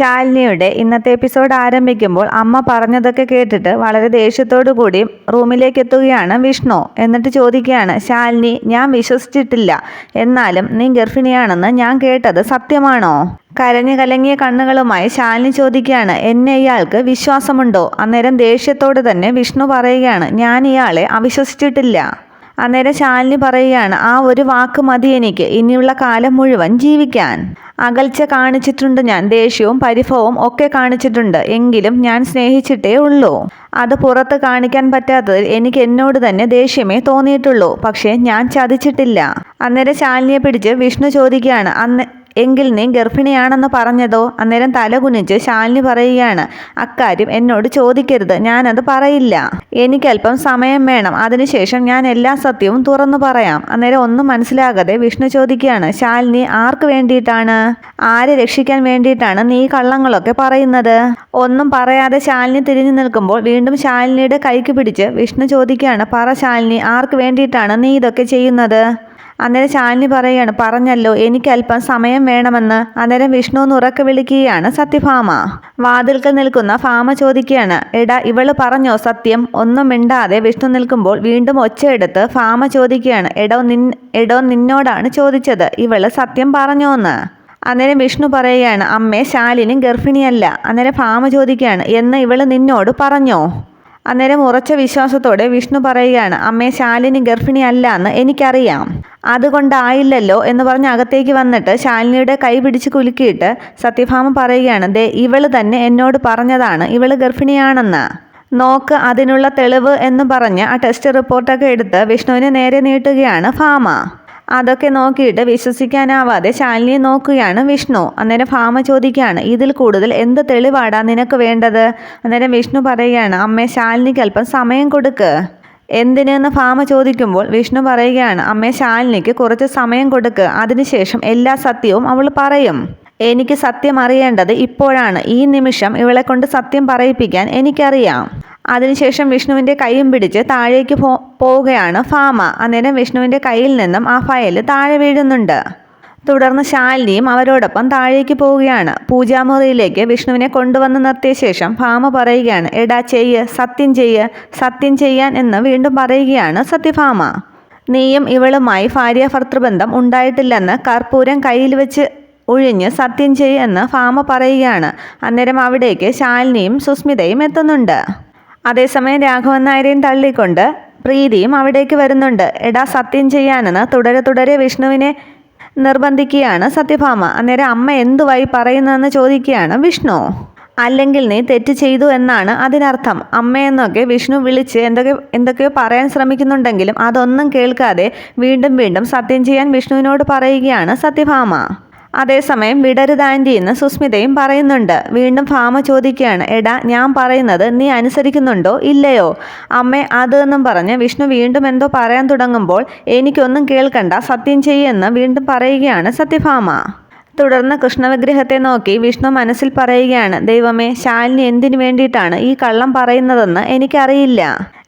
ശാലിനിയുടെ ഇന്നത്തെ എപ്പിസോഡ് ആരംഭിക്കുമ്പോൾ അമ്മ പറഞ്ഞതൊക്കെ കേട്ടിട്ട് വളരെ ദേഷ്യത്തോടു കൂടി റൂമിലേക്ക് എത്തുകയാണ് വിഷ്ണു. എന്നിട്ട് ചോദിക്കുകയാണ് ശാലിനി ഞാൻ വിശ്വസിച്ചിട്ടില്ല. എന്നാലും നീ ഗർഭിണിയാണെന്ന് ഞാൻ കേട്ടത് സത്യമാണോ? കരഞ്ഞു കലങ്ങിയ കണ്ണുകളുമായി ശാലിനി ചോദിക്കുകയാണ് എന്നെ ഇയാൾക്ക് വിശ്വാസമുണ്ടോ? അന്നേരം ദേഷ്യത്തോടെ തന്നെ വിഷ്ണു പറയുകയാണ് ഞാൻ ഇയാളെ അവിശ്വസിച്ചിട്ടില്ല. അന്നേരം ശാലിനി പറയുകയാണ് ആ ഒരു വാക്ക് മതി എനിക്ക്. ഇനിയുള്ള കാലം മുഴുവൻ ജീവിക്കാൻ. അകൽച്ച കാണിച്ചിട്ടുണ്ട് ഞാൻ ദേഷ്യവും പരിഭവവും ഒക്കെ കാണിച്ചിട്ടുണ്ട്. എങ്കിലും ഞാൻ സ്നേഹിച്ചിട്ടേ ഉള്ളൂ. അത് പുറത്ത് കാണിക്കാൻ പറ്റാത്തതിൽ എനിക്ക് എന്നോട് തന്നെ ദേഷ്യമേ തോന്നിയിട്ടുള്ളൂ. പക്ഷേ ഞാൻ ചതിച്ചിട്ടില്ല. അന്നേരം ശാലിനിയെ പിടിച്ച് വിഷ്ണു ചോദിക്കുകയാണ് അന്ന് എങ്കിൽ നീ ഗർഭിണിയാണെന്ന് പറഞ്ഞതോ? അന്നേരം തലകുനിച്ച് ശാലിനി പറയുകയാണ് അക്കാര്യം എന്നോട് ചോദിക്കരുത് ഞാനത് പറയില്ല. എനിക്കല്പം സമയം വേണം. അതിനുശേഷം ഞാൻ എല്ലാ സത്യവും തുറന്നു പറയാം. അന്നേരം ഒന്നും മനസ്സിലാകാതെ വിഷ്ണു ചോദിക്കുകയാണ് ശാലിനി ആർക്ക് വേണ്ടിയിട്ടാണ്? ആരെ രക്ഷിക്കാൻ വേണ്ടിയിട്ടാണ് നീ കള്ളങ്ങളൊക്കെ പറയുന്നത്? ഒന്നും പറയാതെ ശാലിനി തിരിഞ്ഞു നിൽക്കുമ്പോൾ വീണ്ടും ശാലിനിയുടെ കൈക്ക് പിടിച്ച് വിഷ്ണു ചോദിക്കുകയാണ് പറ ശാലിനി ആർക്ക് വേണ്ടിയിട്ടാണ് നീ ഇതൊക്കെ ചെയ്യുന്നത്? അന്നേരം ശാലിനി പറയുകയാണ് പറഞ്ഞല്ലോ എനിക്ക് അല്പം സമയം വേണമെന്ന്. അന്നേരം വിഷ്ണു എന്ന് ഉറക്കെ വിളിക്കുകയാണ് സത്യഭാമ. വാതിൽക്കൽ നിൽക്കുന്ന ഫാമ ചോദിക്കുകയാണ് എടാ ഇവൾ പറഞ്ഞോ സത്യം? ഒന്നും മിണ്ടാതെ വിഷ്ണു നിൽക്കുമ്പോൾ വീണ്ടും ഒച്ചയെടുത്ത് ഫാമ ചോദിക്കുകയാണ് എടോ നിൻ എടോ നിന്നോടാണ് ചോദിച്ചത് ഇവൾ സത്യം പറഞ്ഞോ എന്ന്? അന്നേരം വിഷ്ണു പറയുകയാണ് അമ്മേ ശാലിനി ഗർഭിണിയല്ല. അന്നേരം ഫാമ ചോദിക്കുകയാണ് എന്ന് ഇവൾ നിന്നോട് പറഞ്ഞോ? അന്നേരം ഉറച്ച വിശ്വാസത്തോടെ വിഷ്ണു പറയുകയാണ് അമ്മേ ശാലിനി ഗർഭിണിയല്ല എന്ന് എനിക്കറിയാം. അതുകൊണ്ടായില്ലല്ലോ എന്ന് പറഞ്ഞ് അകത്തേക്ക് വന്നിട്ട് ശാലിനിയുടെ കൈ പിടിച്ച് കുലുക്കിയിട്ട് സത്യഭാമ പറയുകയാണ് ദേ ഇവൾ തന്നെ എന്നോട് പറഞ്ഞതാണ് ഇവൾ ഗർഭിണിയാണെന്ന്. നോക്ക് അതിനുള്ള തെളിവ് എന്ന് പറഞ്ഞ് ആ ടെസ്റ്റ് റിപ്പോർട്ടൊക്കെ എടുത്ത് വിഷ്ണുവിനെ നേരെ നീട്ടുകയാണ് ഫാമ അതൊക്കെ നോക്കിയിട്ട് വിശ്വസിക്കാനാവാതെ ശാലിനിയെ നോക്കുകയാണ് വിഷ്ണു. അന്നേരം ഫാമ ചോദിക്കുകയാണ് ഇതിൽ കൂടുതൽ എന്ത് തെളിവാടാ നിനക്ക് വേണ്ടത്? അന്നേരം വിഷ്ണു പറയുകയാണ് അമ്മേ ശാലിനിക്ക് അല്പം സമയം കൊടുക്ക്. എന്തിനെന്ന് ഭാമ ചോദിക്കുമ്പോൾ വിഷ്ണു പറയുകയാണ് അമ്മേ ശാലിനിക്ക് കുറച്ച് സമയം കൊടുക്ക്. അതിനുശേഷം എല്ലാ സത്യവും അവൾ പറയും. എനിക്ക് സത്യം അറിയേണ്ടത് ഇപ്പോഴാണ്. ഈ നിമിഷം ഇവളെ കൊണ്ട് സത്യം പറയിപ്പിക്കാൻ എനിക്കറിയാം. അതിനുശേഷം വിഷ്ണുവിന്റെ കൈയും പിടിച്ച് താഴേക്ക് പോവുകയാണ് ഫാമ. അന്നേരം വിഷ്ണുവിന്റെ കയ്യിൽ നിന്നും ആ ഫയൽ താഴെ വീഴുന്നുണ്ട്. തുടർന്ന് ശാലിനിയും അവരോടൊപ്പം താഴേക്ക് പോവുകയാണ്. പൂജാമുറിയിലേക്ക് വിഷ്ണുവിനെ കൊണ്ടുവന്ന് നിർത്തിയ ശേഷം ഭാമ പറയുകയാണ് എടാ ചെയ്യ് സത്യം ചെയ്യ് സത്യം ചെയ്യാൻ എന്ന് വീണ്ടും പറയുകയാണ് സത്യഭാമ. നീയും ഇവളുമായി ഭാര്യ ഭർത്തൃബന്ധം ഉണ്ടായിട്ടില്ലെന്ന് കർപ്പൂരം കയ്യിൽ വെച്ച് ഒഴിഞ്ഞ് സത്യം ചെയ്യ് എന്ന് ഭാമ പറയുകയാണ്. അന്നേരം അവിടേക്ക് ശാലിനിയും സുസ്മിതയും എത്തുന്നുണ്ട്. അതേസമയം രാഘവൻ നായരെയും തള്ളിക്കൊണ്ട് പ്രീതിയും അവിടേക്ക് വരുന്നുണ്ട്. എടാ സത്യം ചെയ്യാനെന്ന് തുടരെ തുടരെ വിഷ്ണുവിനെ നിർബന്ധിക്കുകയാണ് സത്യഭാമ. അന്നേരം അമ്മ എന്തുവായി പറയുന്നതെന്ന് ചോദിക്കുകയാണ് വിഷ്ണു. അല്ലെങ്കിൽ നീ തെറ്റ് ചെയ്തു എന്നാണ് അതിനർത്ഥം. അമ്മയെന്നൊക്കെ വിഷ്ണു വിളിച്ച് എന്തൊക്കെ എന്തൊക്കെയോ പറയാൻ ശ്രമിക്കുന്നുണ്ടെങ്കിലും അതൊന്നും കേൾക്കാതെ വീണ്ടും വീണ്ടും സത്യം ചെയ്യാൻ വിഷ്ണുവിനോട് പറയുകയാണ് സത്യഭാമ. അതേസമയം വിടരുതാന്റി എന്ന് സുസ്മിതയും പറയുന്നുണ്ട്. വീണ്ടും ഭാമ ചോദിക്കുകയാണ് എടാ ഞാൻ പറയുന്നത് നീ അനുസരിക്കുന്നുണ്ടോ? ഇല്ലയോ? അമ്മേ എന്നും പറഞ്ഞ് വിഷ്ണു വീണ്ടും എന്തോ പറയാൻ തുടങ്ങുമ്പോൾ എനിക്കൊന്നും കേൾക്കണ്ട സത്യം ചെയ്യെന്ന് വീണ്ടും പറയുകയാണ് സത്യഭാമ. തുടർന്ന് കൃഷ്ണവിഗ്രഹത്തെ നോക്കി വിഷ്ണു മനസ്സിൽ പറയുകയാണ് ദൈവമേ ശാലിനി എന്തിനു വേണ്ടിയിട്ടാണ് ഈ കള്ളം പറയുന്നതെന്ന് എനിക്കറിയില്ല.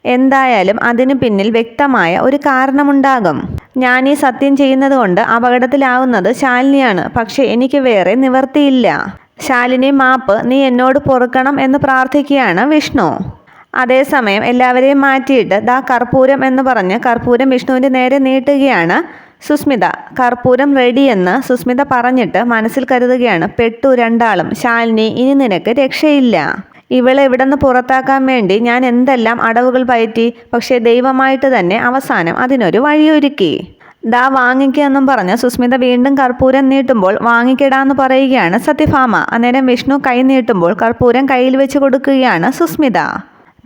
എന്തായാലും അതിനു പിന്നിൽ വ്യക്തമായ ഒരു കാരണമുണ്ടാകും. ഞാൻ ഈ സത്യം ചെയ്യുന്നത് കൊണ്ട് അപകടത്തിലാവുന്നത് ശാലിനിയാണ്. പക്ഷെ എനിക്ക് വേറെ നിവർത്തിയില്ല. ശാലിനി മാപ്പ് നീ എന്നോട് പൊറുക്കണം എന്ന് പ്രാർത്ഥിക്കുകയാണ് വിഷ്ണു. അതേസമയം എല്ലാവരെയും മാറ്റിയിട്ട് ദാ കർപ്പൂരം എന്ന് പറഞ്ഞ് കർപ്പൂരം വിഷ്ണുവിന്റെ നേരെ നീട്ടുകയാണ് സുസ്മിത. കർപ്പൂരം റെഡിയെന്ന് സുസ്മിത പറഞ്ഞിട്ട് മനസ്സിൽ കരുതുകയാണ് പെട്ടു രണ്ടാളും. ശാലിനി ഇനി നിനക്ക് രക്ഷയില്ല. ഇവളെ ഇവിടെ നിന്ന് പുറത്താക്കാൻ വേണ്ടി ഞാൻ എന്തെല്ലാം അടവുകൾ പയറ്റി പക്ഷേ ദൈവമായിട്ട് തന്നെ അവസാനം അതിനൊരു വഴിയൊരുക്കി. ദാ വാങ്ങിക്കുകയെന്നും പറഞ്ഞ് സുസ്മിത വീണ്ടും കർപ്പൂരം നീട്ടുമ്പോൾ വാങ്ങിക്കിടാന്ന് പറയുകയാണ് സത്യഭാമ. അന്നേരം വിഷ്ണു കൈ നീട്ടുമ്പോൾ കർപ്പൂരം കയ്യിൽ വെച്ച് കൊടുക്കുകയാണ് സുസ്മിത.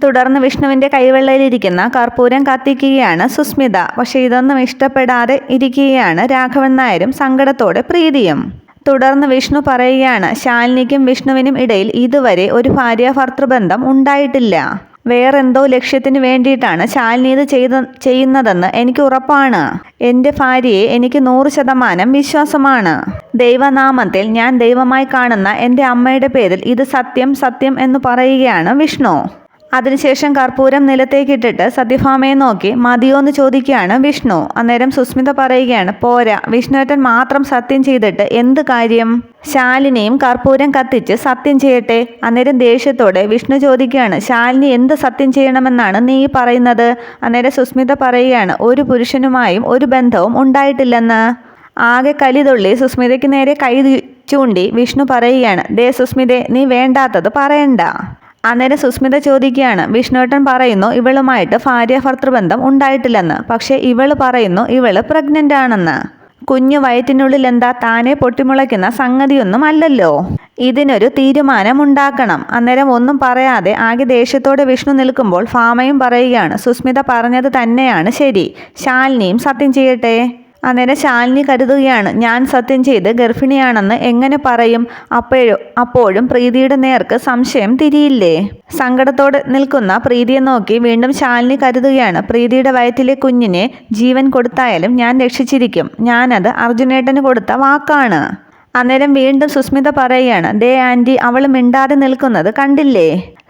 തുടർന്ന് വിഷ്ണുവിന്റെ കൈവെള്ളയിലിരിക്കുന്ന കർപ്പൂരം കത്തിക്കുകയാണ് സുസ്മിത. പക്ഷേ ഇതൊന്നും ഇഷ്ടപ്പെടാതെ ഇരിക്കുകയാണ് രാഘവൻ നായരും സങ്കടത്തോടെ പ്രീതിയും. തുടർന്ന് വിഷ്ണു പറയുകയാണ് ശാലിനിക്കും വിഷ്ണുവിനും ഇടയിൽ ഇതുവരെ ഒരു ഭാര്യ ഭർത്തൃബന്ധം ഉണ്ടായിട്ടില്ല. വേറെന്തോ ലക്ഷ്യത്തിന് വേണ്ടിയിട്ടാണ് ശാലിനി ഇത് ചെയ്ത ചെയ്യുന്നതെന്ന് എനിക്ക് ഉറപ്പാണ്. എന്റെ ഭാര്യയെ എനിക്ക് നൂറ് ശതമാനം വിശ്വാസമാണ്. ദൈവനാമത്തിൽ ഞാൻ ദൈവമായി കാണുന്ന എന്റെ അമ്മയുടെ പേരിൽ ഇത് സത്യം സത്യം എന്ന് പറയുകയാണ് വിഷ്ണു. അതിനുശേഷം കർപ്പൂരം നിലത്തേക്കിട്ടിട്ട് സത്യഭാമയെ നോക്കി മതിയോ എന്ന് ചോദിക്കുകയാണ് വിഷ്ണു. അന്നേരം സുസ്മിത പറയുകയാണ് പോരാ വിഷ്ണുവേട്ടൻ മാത്രം സത്യം ചെയ്തിട്ട് എന്ത് കാര്യം? ശാലിനിയും കർപ്പൂരം കത്തിച്ച് സത്യം ചെയ്യട്ടെ. അന്നേരം ദേഷ്യത്തോടെ വിഷ്ണു ചോദിക്കുകയാണ് ശാലിനി എന്ത് സത്യം ചെയ്യണമെന്നാണ് നീ പറയുന്നത്? അന്നേരം സുസ്മിത പറയുകയാണ് ഒരു പുരുഷനുമായും ഒരു ബന്ധവും ഉണ്ടായിട്ടില്ലെന്ന്. ആകെ കലിതുള്ളി സുസ്മിതയ്ക്ക് നേരെ കൈ ചൂണ്ടി വിഷ്ണു പറയുകയാണ് ദേ സുസ്മിതെ നീ വേണ്ടാത്തത് പറയണ്ട. അന്നേരം സുസ്മിത ചോദിക്കുകയാണ് വിഷ്ണുവേട്ടൻ പറയുന്നു ഇവളുമായിട്ട് ഭാര്യ ഭർത്തൃബന്ധം ഉണ്ടായിട്ടില്ലെന്ന്. പക്ഷേ ഇവൾ പറയുന്നു ഇവൾ പ്രഗ്നന്റ് ആണെന്ന്. കുഞ്ഞു വയറ്റിനുള്ളിൽ എന്താ താനെ പൊട്ടിമുളയ്ക്കുന്ന സംഗതിയൊന്നും അല്ലല്ലോ. ഇതിനൊരു തീരുമാനം ഉണ്ടാക്കണം അന്നേരം ഒന്നും പറയാതെ ആകെ ദേഷ്യത്തോടെ വിഷ്ണു നിൽക്കുമ്പോൾ ഫാമയും പറയുകയാണ് സുസ്മിത പറഞ്ഞത് തന്നെയാണ് ശരി. ശാലിനിയും സത്യം ചെയ്യട്ടെ. അന്നേരം ശാലിനി കരുതുകയാണ് ഞാൻ സത്യം ചെയ്ത് ഗർഭിണിയാണെന്ന് എങ്ങനെ പറയും? അപ്പോഴും അപ്പോഴും പ്രീതിയുടെ നേർക്ക് സംശയം തിരിയില്ലേ? സങ്കടത്തോടെ നിൽക്കുന്ന പ്രീതിയെ നോക്കി വീണ്ടും ശാലിനി കരുതുകയാണ് പ്രീതിയുടെ വയറ്റിലെ കുഞ്ഞിനെ ജീവൻ കൊടുത്തായാലും ഞാൻ രക്ഷിച്ചിരിക്കും. ഞാനത് അർജുനേട്ടന് കൊടുത്ത വാക്കാണ്. അന്നേരം വീണ്ടും സുസ്മിത പറയുകയാണ് ദേ ആന്റി അവൾ മിണ്ടാതെ നിൽക്കുന്നത് കണ്ടില്ലേ?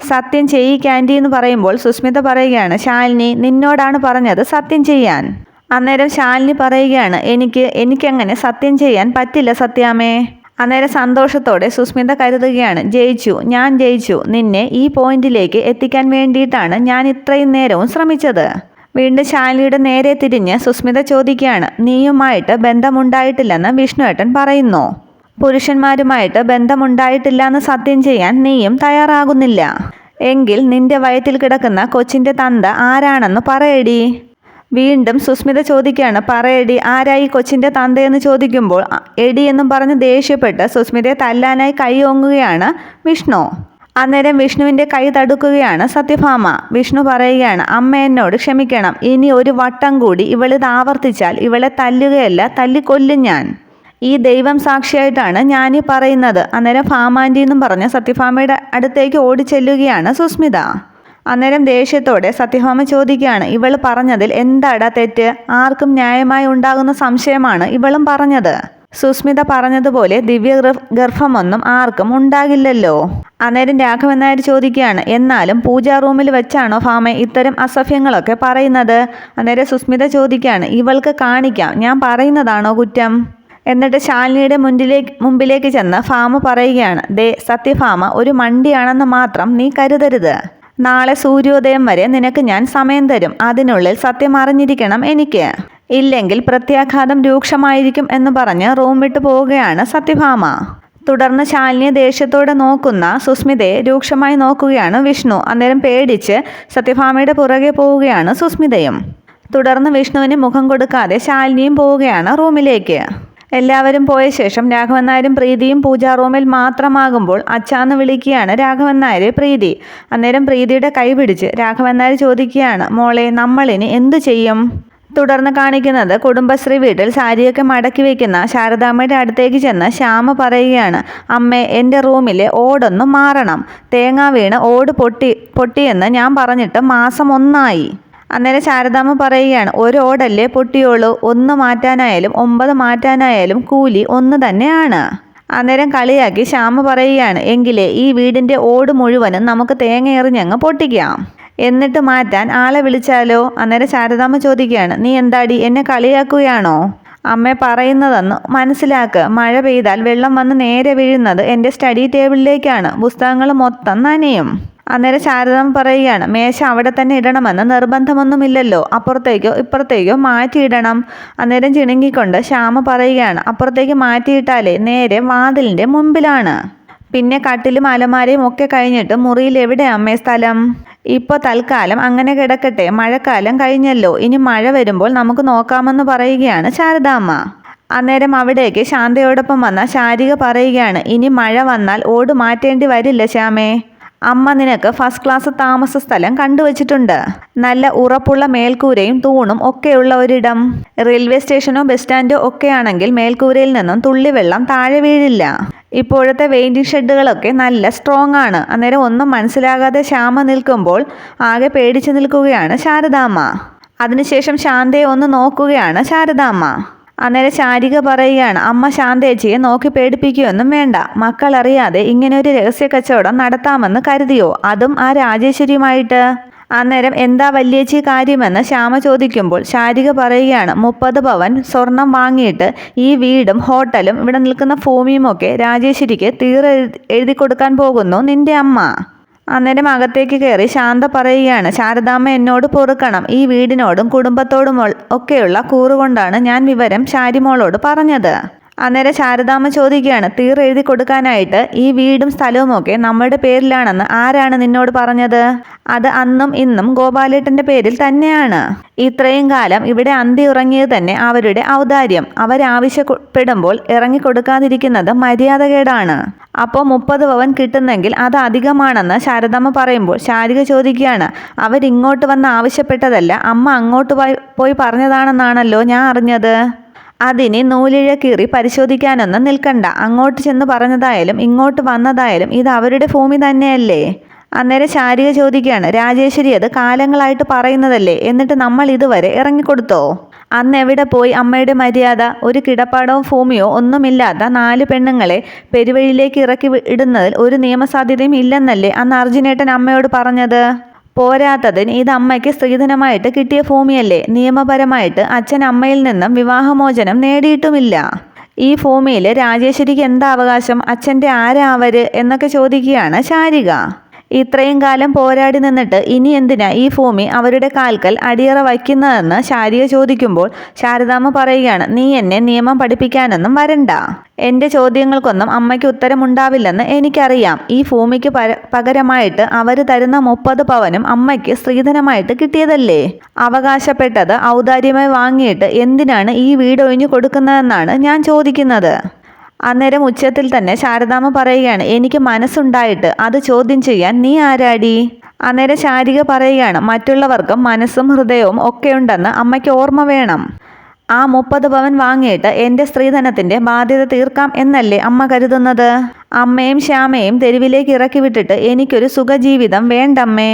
സത്യം ചെയ്യിക്കാന്റി എന്ന് പറയുമ്പോൾ സുസ്മിത പറയുകയാണ് ശാലിനി നിന്നോടാണ് പറഞ്ഞത് സത്യം ചെയ്യാൻ. അന്നേരം ശാലിനി പറയുകയാണ് എനിക്ക് എനിക്കങ്ങനെ സത്യം ചെയ്യാൻ പറ്റില്ല സത്യാമേ അന്നേരം സന്തോഷത്തോടെ സുസ്മിത കരുതുകയാണ് ജയിച്ചു ഞാൻ ജയിച്ചു നിന്നെ ഈ പോയിന്റിലേക്ക് എത്തിക്കാൻ വേണ്ടിയിട്ടാണ് ഞാൻ ഇത്രയും നേരവും ശ്രമിച്ചത്. വീണ്ടും ശാലിനിയുടെ നേരെ തിരിഞ്ഞ് സുസ്മിത ചോദിക്കുകയാണ് നീയുമായിട്ട് ബന്ധമുണ്ടായിട്ടില്ലെന്ന് വിഷ്ണുവേട്ടൻ പറയുന്നു. പുരുഷന്മാരുമായിട്ട് ബന്ധമുണ്ടായിട്ടില്ല എന്ന് സത്യം ചെയ്യാൻ നീയും തയ്യാറാകുന്നില്ല. എങ്കിൽ നിന്റെ വയറ്റിൽ കിടക്കുന്ന കൊച്ചിന്റെ തന്ത ആരാണെന്ന് പറയടി. വീണ്ടും സുസ്മിത ചോദിക്കുകയാണ് പറയടി ആരായി കൊച്ചിന്റെ തന്തയെന്ന് ചോദിക്കുമ്പോൾ എടി എന്നും പറഞ്ഞ് ദേഷ്യപ്പെട്ട് സുസ്മിതയെ തല്ലാനായി കൈ ഓങ്ങുകയാണ് വിഷ്ണു. അന്നേരം വിഷ്ണുവിന്റെ കൈ തടുക്കുകയാണ് സത്യഭാമ. വിഷ്ണു പറയുകയാണ് അമ്മ എന്നോട് ക്ഷമിക്കണം ഇനി ഒരു വട്ടം കൂടി ഇവളിത് ആവർത്തിച്ചാൽ ഇവളെ തല്ലുകയല്ല തല്ലിക്കൊല്ലും ഞാൻ. ഈ ദൈവം സാക്ഷിയായിട്ടാണ് ഞാനീ പറയുന്നത്. അന്നേരം ഫാമാന്റി എന്നും പറഞ്ഞ് സത്യഭാമയുടെ അടുത്തേക്ക് ഓടിച്ചെല്ലുകയാണ് സുസ്മിത. അന്നേരം ദേഷ്യത്തോടെ സത്യഭാമ ചോദിക്കുകയാണ് ഇവൾ പറഞ്ഞതിൽ എന്താടാ തെറ്റ്? ആർക്കും ന്യായമായി ഉണ്ടാകുന്ന സംശയമാണ് ഇവളും പറഞ്ഞത്. സുസ്മിത പറഞ്ഞതുപോലെ ദിവ്യ ഗർഭ- ഗർഭമൊന്നും ആർക്കും ഉണ്ടാകില്ലല്ലോ. അന്നേരം രാഘവൻ നായർ ചോദിക്കുകയാണ് എന്നാലും പൂജാ റൂമിൽ വെച്ചാണോ ഭാമ ഇത്തരം അസഭ്യങ്ങളൊക്കെ പറയുന്നത്? അന്നേരം സുസ്മിത ചോദിക്കുകയാണ് ഇവൾക്ക് കാണിക്കാം ഞാൻ പറയുന്നതാണോ കുറ്റം? എന്നിട്ട് ശാലിനിയുടെ മുന്നിലേക്ക് മുമ്പിലേക്ക് ചെന്ന് ഫാമ പറയുകയാണ് ദേ സത്യഫാമ ഒരു മണ്ടിയാണെന്ന് മാത്രം നീ കരുതരുത്. നാളെ സൂര്യോദയം വരെ നിനക്ക് ഞാൻ സമയം തരും. അതിനുള്ളിൽ സത്യം അറിഞ്ഞിരിക്കണം എനിക്ക്. ഇല്ലെങ്കിൽ പ്രത്യാഘാതം രൂക്ഷമായിരിക്കും എന്ന് പറഞ്ഞ് റൂം വിട്ടു പോവുകയാണ് സത്യഭാമ. തുടർന്ന് ശാലിനിയെ ദേഷ്യത്തോടെ നോക്കുന്ന സുസ്മിതയെ രൂക്ഷമായി നോക്കുകയാണ് വിഷ്ണു. അന്നേരം പേടിച്ച് സത്യഭാമയുടെ പുറകെ പോവുകയാണ് സുസ്മിതയും. തുടർന്ന് വിഷ്ണുവിന് മുഖം കൊടുക്കാതെ ശാലിനിയും പോവുകയാണ് റൂമിലേക്ക്. എല്ലാവരും പോയ ശേഷം രാഘവൻ നായരും പ്രീതിയും പൂജാ റൂമിൽ മാത്രമാകുമ്പോൾ അച്ചാന്ന് വിളിക്കുകയാണ് രാഘവൻ നായരെ പ്രീതി. അന്നേരം പ്രീതിയുടെ കൈ പിടിച്ച് രാഘവൻ നായർ ചോദിക്കുകയാണ് മോളെ നമ്മളിനി എന്തു ചെയ്യും? തുടർന്ന് കാണിക്കുന്നത് കുടുംബശ്രീ വീട്ടിൽ സാരിയൊക്കെ മടക്കി വെക്കുന്ന ശാരദാമ്മയുടെ അടുത്തേക്ക് ചെന്ന് ശ്യാമ പറയുകയാണ് അമ്മേ എന്റെ റൂമിലെ ഓടൊന്ന് മാറണം. തേങ്ങ വീണ് ഓട് പൊട്ടി പൊട്ടിയെന്ന് ഞാൻ പറഞ്ഞിട്ട് മാസം ഒന്നായി. അന്നേരം ശാരദാമ്മ പറയുകയാണ് ഒരു ഓടല്ലേ പൊട്ടിയോളൂ? ഒന്ന് മാറ്റാനായാലും ഒമ്പത് മാറ്റാനായാലും കൂലി ഒന്ന് തന്നെയാണ്. അന്നേരം കളിയാക്കി ശ്യാമ പറയുകയാണ് എങ്കിലേ ഈ വീടിന്റെ ഓട് മുഴുവനും നമുക്ക് തേങ്ങ എറിഞ്ഞങ്ങ് പൊട്ടിക്കാം. എന്നിട്ട് മാറ്റാൻ ആളെ വിളിച്ചാലോ? അന്നേരം ശാരദാമ്മ ചോദിക്കുകയാണ് നീ എന്താടി എന്നെ കളിയാക്കുകയാണോ? അമ്മ പറയുന്നതെന്ന് മനസ്സിലാക്ക്. മഴ പെയ്താൽ വെള്ളം വന്ന് നേരെ വീഴുന്നത് എന്റെ സ്റ്റഡി ടേബിളിലേക്കാണ്. പുസ്തകങ്ങൾ മൊത്തം നനയും. അന്നേരം ശാരദം പറയുകയാണ് മേശ അവിടെ തന്നെ ഇടണമെന്ന് നിർബന്ധമൊന്നുമില്ലല്ലോ. അപ്പുറത്തേക്കോ ഇപ്പുറത്തേക്കോ മാറ്റിയിടണം. അന്നേരം ചിണുങ്ങിക്കൊണ്ട് ശ്യാമ പറയുകയാണ് അപ്പുറത്തേക്ക് മാറ്റിയിട്ടാലേ നേരെ വാതിലിന്റെ മുമ്പിലാണ്. പിന്നെ കട്ടിലും അലമാരയും ഒക്കെ കഴിഞ്ഞിട്ട് മുറിയിൽ എവിടെ അമ്മേ സ്ഥലം? ഇപ്പോൾ തൽക്കാലം അങ്ങനെ കിടക്കട്ടെ മഴക്കാലം കഴിഞ്ഞല്ലോ. ഇനി മഴ വരുമ്പോൾ നമുക്ക് നോക്കാമെന്ന് പറയുകയാണ് ശാരദാമ്മ. അന്നേരം അവിടേക്ക് ശാന്തയോടൊപ്പം വന്ന ശാരിക പറയുകയാണ് ഇനി മഴ വന്നാൽ ഓട് മാറ്റേണ്ടി വരില്ല ശ്യാമേ. അമ്മ നിനക്ക് ഫസ്റ്റ് ക്ലാസ് താമസ സ്ഥലം കണ്ടുവച്ചിട്ടുണ്ട്. നല്ല ഉറപ്പുള്ള മേൽക്കൂരയും തൂണും ഒക്കെയുള്ള ഒരിടം. റെയിൽവേ സ്റ്റേഷനോ ബസ് സ്റ്റാൻഡോ ഒക്കെ ആണെങ്കിൽ മേൽക്കൂരയിൽ നിന്നും തുള്ളിവെള്ളം താഴെ വീഴില്ല. ഇപ്പോഴത്തെ വെയിന്റിംഗ് ഷെഡുകളൊക്കെ നല്ല സ്ട്രോങ് ആണ്. അന്നേരം ഒന്നും മനസ്സിലാകാതെ ശ്യാമ നിൽക്കുമ്പോൾ ആകെ പേടിച്ചു നിൽക്കുകയാണ് ശാരദാമ്മ. അതിനുശേഷം ശാന്തയെ ഒന്ന് നോക്കുകയാണ് ശാരദാമ്മ. അന്നേരം ശാരിക പറയുകയാണ് അമ്മ ശാന്തേച്ചിയെ നോക്കി പേടിപ്പിക്കുകയൊന്നും വേണ്ട. മക്കൾ അറിയാതെ ഇങ്ങനെ ഒരു രഹസ്യ കച്ചവടം നടത്താമെന്ന് കരുതിയോ? അതും ആ രാജേശ്വരിയുമായിട്ട്. അന്നേരം എന്താ വല്യേച്ചി കാര്യമെന്ന് ശ്യാമ ചോദിക്കുമ്പോൾ ശാരിക പറയുകയാണ് മുപ്പത് പവൻ സ്വർണം വാങ്ങിയിട്ട് ഈ വീടും ഹോട്ടലും ഇവിടെ നിൽക്കുന്ന ഭൂമിയുമൊക്കെ രാജേശ്വരിക്ക് തീരെ എഴുതി കൊടുക്കാൻ പോകുന്നു നിന്റെ അമ്മ. അന്നേരം അകത്തേക്ക് കയറി ശാന്ത പറയുകയാണ് ശാരദാമ്മ എന്നോട് പൊറുക്കണം. ഈ വീടിനോടും കുടുംബത്തോടും ഒക്കെയുള്ള കൂറുകൊണ്ടാണ് ഞാൻ വിവരം ശാരിമോളോട് പറഞ്ഞത്. അന്നേരം ശാരദാമ്മ ചോദിക്കുകയാണ് തീർ എഴുതി കൊടുക്കാനായിട്ട് ഈ വീടും സ്ഥലവും ഒക്കെ നമ്മുടെ പേരിലാണെന്ന് ആരാണ് നിന്നോട് പറഞ്ഞത്? അത് അന്നും ഇന്നും ഗോപാലേട്ടന്റെ പേരിൽ തന്നെയാണ്. ഇത്രയും കാലം ഇവിടെ അന്തി ഉറങ്ങിയത് തന്നെ അവരുടെ ഔദാര്യം. അവരാവശ്യപ്പെടുമ്പോൾ ഇറങ്ങിക്കൊടുക്കാതിരിക്കുന്നത് മര്യാദകേടാണ്. അപ്പോൾ മുപ്പത് പവൻ കിട്ടുന്നെങ്കിൽ അത് അധികമാണെന്ന് ശാരദാമ്മ പറയുമ്പോൾ ശാരിക ചോദിക്കുകയാണ് അവരിങ്ങോട്ട് വന്ന് ആവശ്യപ്പെട്ടതല്ല അമ്മ അങ്ങോട്ട് പോയി പറഞ്ഞതാണെന്നാണല്ലോ ഞാൻ അറിഞ്ഞത്. അതിനി നൂലിഴ കീറി പരിശോധിക്കാനൊന്നും നിൽക്കണ്ട. അങ്ങോട്ട് ചെന്ന് പറഞ്ഞതായാലും ഇങ്ങോട്ട് വന്നതായാലും ഇത് അവരുടെ ഭൂമി തന്നെയല്ലേ? അന്നേരം ശാരിക ചോദിക്കുകയാണ് രാജേശ്വരി അത് കാലങ്ങളായിട്ട് പറയുന്നതല്ലേ? എന്നിട്ട് നമ്മൾ ഇതുവരെ ഇറങ്ങിക്കൊടുത്തോ? അന്ന് എവിടെ പോയി അമ്മയുടെ മര്യാദ? ഒരു കിടപ്പാടവും ഭൂമിയോ ഒന്നുമില്ലാത്ത നാല് പെണ്ണുങ്ങളെ പെരുവഴിയിലേക്ക് ഇറക്കി ഇടുന്നതിൽ ഒരു നിയമസാധ്യതയും ഇല്ലെന്നല്ലേ അന്ന് അർജുനേട്ടൻ അമ്മയോട് പറഞ്ഞത്? പോരാത്തതിന് ഇത് അമ്മയ്ക്ക് സ്ത്രീധനമായിട്ട് കിട്ടിയ ഭൂമിയല്ലേ? നിയമപരമായിട്ട് അച്ഛൻ അമ്മയിൽ നിന്നും വിവാഹമോചനം നേടിയിട്ടുമില്ല. ഈ ഭൂമിയിൽ രാജേശ്വരിക്ക് എന്താ അവകാശം? അച്ഛന്റെ ആരാവര് എന്നൊക്കെ ചോദിക്കുകയാണ് ശാരിക. ഇത്രയും കാലം പോരാടി നിന്നിട്ട് ഇനി എന്തിനാ ഈ ഭൂമി അവരുടെ കാൽക്കൽ അടിയറ വയ്ക്കുന്നതെന്ന് ശാരിക ചോദിക്കുമ്പോൾ ശാരദാമ്മ പറയുകയാണ് നീ എന്നെ നിയമം പഠിപ്പിക്കാനൊന്നും വരണ്ട. എന്റെ ചോദ്യങ്ങൾക്കൊന്നും അമ്മയ്ക്ക് ഉത്തരമുണ്ടാവില്ലെന്ന് എനിക്കറിയാം. ഈ ഭൂമിക്ക് പകരമായിട്ട് അവർ തരുന്ന മുപ്പത് പവനും അമ്മയ്ക്ക് സ്ത്രീധനമായിട്ട് കിട്ടിയതല്ലേ? അവകാശപ്പെട്ടത് ഔദാര്യമായി വാങ്ങിയിട്ട് എന്തിനാണ് ഈ വീട് ഒഴിഞ്ഞു കൊടുക്കുന്നതെന്നാണ് ഞാൻ ചോദിക്കുന്നത്. അന്നേരം ഉച്ചത്തിൽ തന്നെ ശാരദാമ്മ പറയുകയാണ് എനിക്ക് മനസ്സുണ്ടായിട്ട് അത് ചോദ്യം ചെയ്യാൻ നീ ആരാടി? അന്നേരം ശാരിക പറയുകയാണ് മറ്റുള്ളവർക്കും മനസ്സും ഹൃദയവും ഒക്കെ ഉണ്ടെന്ന് അമ്മയ്ക്ക് ഓർമ്മ വേണം. ആ മുപ്പത് പവൻ വാങ്ങിയിട്ട് എന്റെ സ്ത്രീധനത്തിന്റെ ബാധ്യത തീർക്കാം എന്നല്ലേ അമ്മ കരുതുന്നത്? അമ്മയും ശ്യാമയും തെരുവിലേക്ക് ഇറക്കി വിട്ടിട്ട് എനിക്കൊരു സുഖജീവിതം വേണ്ടമ്മേ.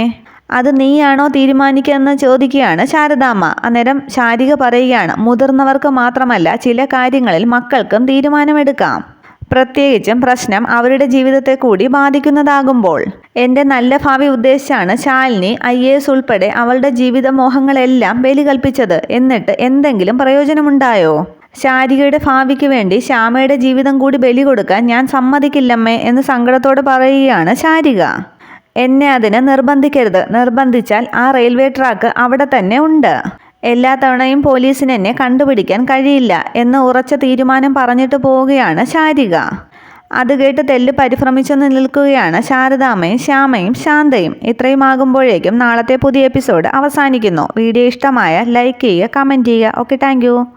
അത് നീയാണോ തീരുമാനിക്കുകയെന്ന് ചോദിക്കുകയാണ് ശാരദാമ്മ. അന്നേരം ശാരിക പറയുകയാണ് മുതിർന്നവർക്ക് മാത്രമല്ല ചില കാര്യങ്ങളിൽ മക്കൾക്കും തീരുമാനമെടുക്കാം. പ്രത്യേകിച്ചും പ്രശ്നം അവരുടെ ജീവിതത്തെ കൂടി ബാധിക്കുന്നതാകുമ്പോൾ. എന്റെ നല്ല ഭാവി ഉദ്ദേശിച്ചാണ് ശാലിനി ഐ എ എസ് ഉൾപ്പെടെ അവളുടെ ജീവിത മോഹങ്ങളെല്ലാം ബലി കൽപ്പിച്ചത് എന്നിട്ട് എന്തെങ്കിലും പ്രയോജനമുണ്ടായോ? ശാരികയുടെ ഭാവിക്ക് വേണ്ടി ശ്യാമയുടെ ജീവിതം കൂടി ബലി കൊടുക്കാൻ ഞാൻ സമ്മതിക്കില്ലമ്മേ എന്ന് സങ്കടത്തോടെ പറയുകയാണ് ശാരിക. എന്നെ അതിന് നിർബന്ധിക്കരുത്. നിർബന്ധിച്ചാൽ ആ റെയിൽവേ ട്രാക്ക് അവിടെ തന്നെ ഉണ്ട്. എല്ലാ തവണയും പോലീസിന് എന്നെ കണ്ടുപിടിക്കാൻ കഴിയില്ല എന്ന് ഉറച്ച തീരുമാനം പറഞ്ഞിട്ട് പോവുകയാണ് ശാരിക. അത് കേട്ട് തെല്ല് പരിഭ്രമിച്ചെന്ന് നിൽക്കുകയാണ് ശാരദാമ്മയും ശ്യാമയും ശാന്തയും. ഇത്രയും ആകുമ്പോഴേക്കും നാളത്തെ പുതിയ എപ്പിസോഡ് അവസാനിക്കുന്നു. വീഡിയോ ഇഷ്ടമായ ലൈക്ക് ചെയ്യുക കമന്റ് ചെയ്യുക. Okay thank